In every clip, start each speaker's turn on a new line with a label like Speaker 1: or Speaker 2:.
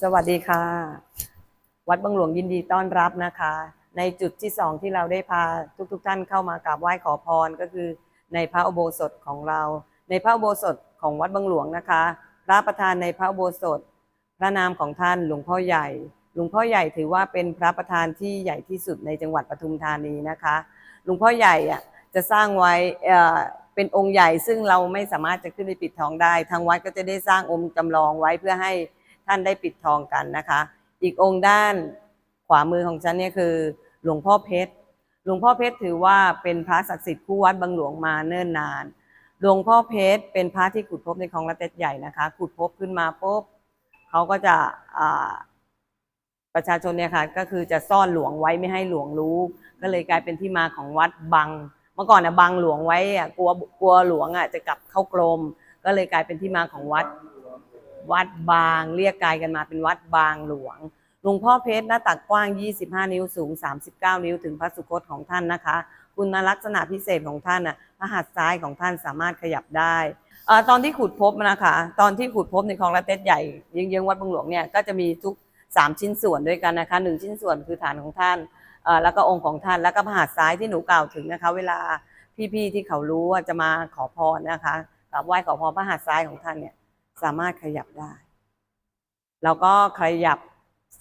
Speaker 1: สวัสดีค่ะ วัดบางหลวงยินดีต้อนรับนะคะ ในจุดที่สองที่เราได้พาทุกๆทท่านเข้ามากราบไหว้ขอพรก็คือ ในพระอุโบสถของเรา ในพระอุโบสถของวัดบางหลวงนะคะ พระประธานในพระอุโบสถ พระนามของท่านหลวงพ่อใหญ่ หลวงพ่อใหญ่ถือว่าเป็นพระประธานที่ใหญ่ที่สุดในจังหวัดปทุมธานีนะคะ หลวงพ่อใหญ่อะจะสร้างไว้เอ่อเป็นองค์ใหญ่ซึ่งเราไม่สามารถจะขึ้นไปปิดทองได้ ทางวัดก็จะได้สร้างองค์จำลองไว้เพื่อให้ ท่านได้ปิดทองกันนะคะ อีกองค์ด้านขวามือของฉันเนี่ยคือ หลวงพ่อเพชร หลวงพ่อเพชรถือว่าเป็นพระศักดิ์สิทธิ์คู่วัดบางหลวงมาเนิ่นนาน หลวงพ่อเพชรเป็นพระที่ขุดพบในคลองละเต็ดใหญ่นะคะ ขุดพบขึ้นมาปุ๊บเขาก็จะประชาชนเนี่ยค่ะก็คือจะซ่อนหลวงไว้ไม่ให้หลวงรู้ ก็เลยกลายเป็นที่มาของวัดบัง เมื่อก่อนนะบังหลวงไว้อะกลัวกลัวหลวงอะจะกลับเข้ากรมก็เลยกลายเป็นที่มาของวัด วัดบาง เรียกกายกันมาเป็นวัดบางหลวงหลวงพ่อเพชรหน้าตักกว้าง 25 นิ้วสูง 39 นิ้วถึงพระสุคตของท่านนะคะ คุณลักษณะพิเศษของท่านน่ะพระหัตถ์ซ้ายของท่านสามารถขยับได้อตอนที่ขุดพบนะคะ ตอนที่ขุดพบในคลองละเต็ดใหญ่เยื้องๆวัดบางหลวงเนี่ยก็จะมีทุก 3 ชิ้นส่วนด้วยกันนะคะหนึ่งชิ้นส่วนคือฐานของท่านแล้วก็องค์ของท่านแล้วก็พระหัตถ์ซ้ายที่หนูกล่าวถึงนะคะ เวลาพี่ๆที่เขารู้ว่าจะมาขอพรนะคะกราบไหว้ขอพรพระหัตถ์ซ้ายของท่านเนี่ย สามารถขยับได้แล้วก็ขยับ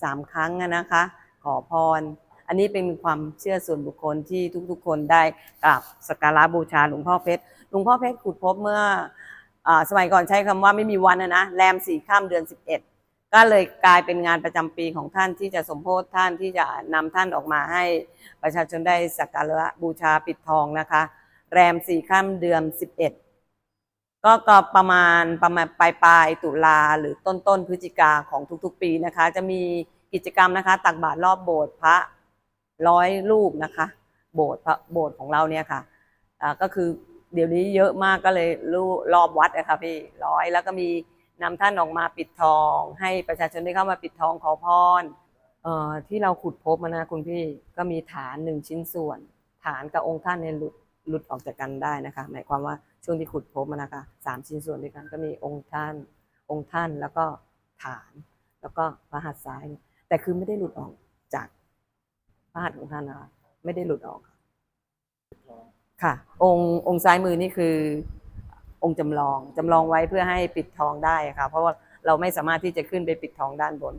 Speaker 1: สามครั้งนะคะ ขอพร อันนี้เป็นความเชื่อส่วนบุคคลที่ทุกๆ คนได้กราบสักการะบูชาหลวงพ่อเพชรหลวงพ่อเพชรขุดพบเมื่ออสมัยก่อนใช้คำว่าไม่มีวันนะนะแรมสี่ข้ามเดือนสิบเอ็ดก็เลยกลายเป็นงานประจำปีของท่านที่จะสมโพธิท่านที่จะนำท่านออกมาให้ประชาชนได้สักการะบูชาปิดทองนะคะ แรมสี่ข้ามเดือนสิบเอ็ด ก็ก็ประมาณประมาณปลายปลายตุลาหรือต้นต้นพฤศจิกาของทุกๆ ปีนะคะ จะมีกิจกรรมนะคะ ตักบาตรรอบโบสถ์พระร้อยรูปนะคะ โบสถ์พระโบสถ์ของเราเนี่ยค่ะอ่าก็คือเดี๋ยวนี้เยอะมากก็เลยรูรอบวัดนะคะพี่ร้อยแล้วก็มีนำท่านออกมาปิดทอง ให้ประชาชนได้เข้ามาปิดทองขอพรเอ่อที่เราขุดพบมานะคุณพี่ก็มีฐานหนึ่งชิ้นส่วน ฐานกับองค์ท่านเนี่ยหลุด หลุดออกจากกันได้นะคะ หมายความว่าช่วงที่ขุดพบมันนะคะสามชิ้นส่วนด้วยกันก็มีองค์ท่าน องค์ท่านแล้วก็ฐาน แล้วก็พระหัตถ์ซ้าย แต่คือไม่ได้หลุดออกจากพระหัตถ์ของท่านนะคะไม่ได้หลุดออก ค่ะ องค์องค์ซ้ายมือนี่คือ องค์จำลองจำลองไว้เพื่อให้ปิดทองได้ค่ะ เพราะว่าเราไม่สามารถที่จะขึ้นไปปิดทองด้านบน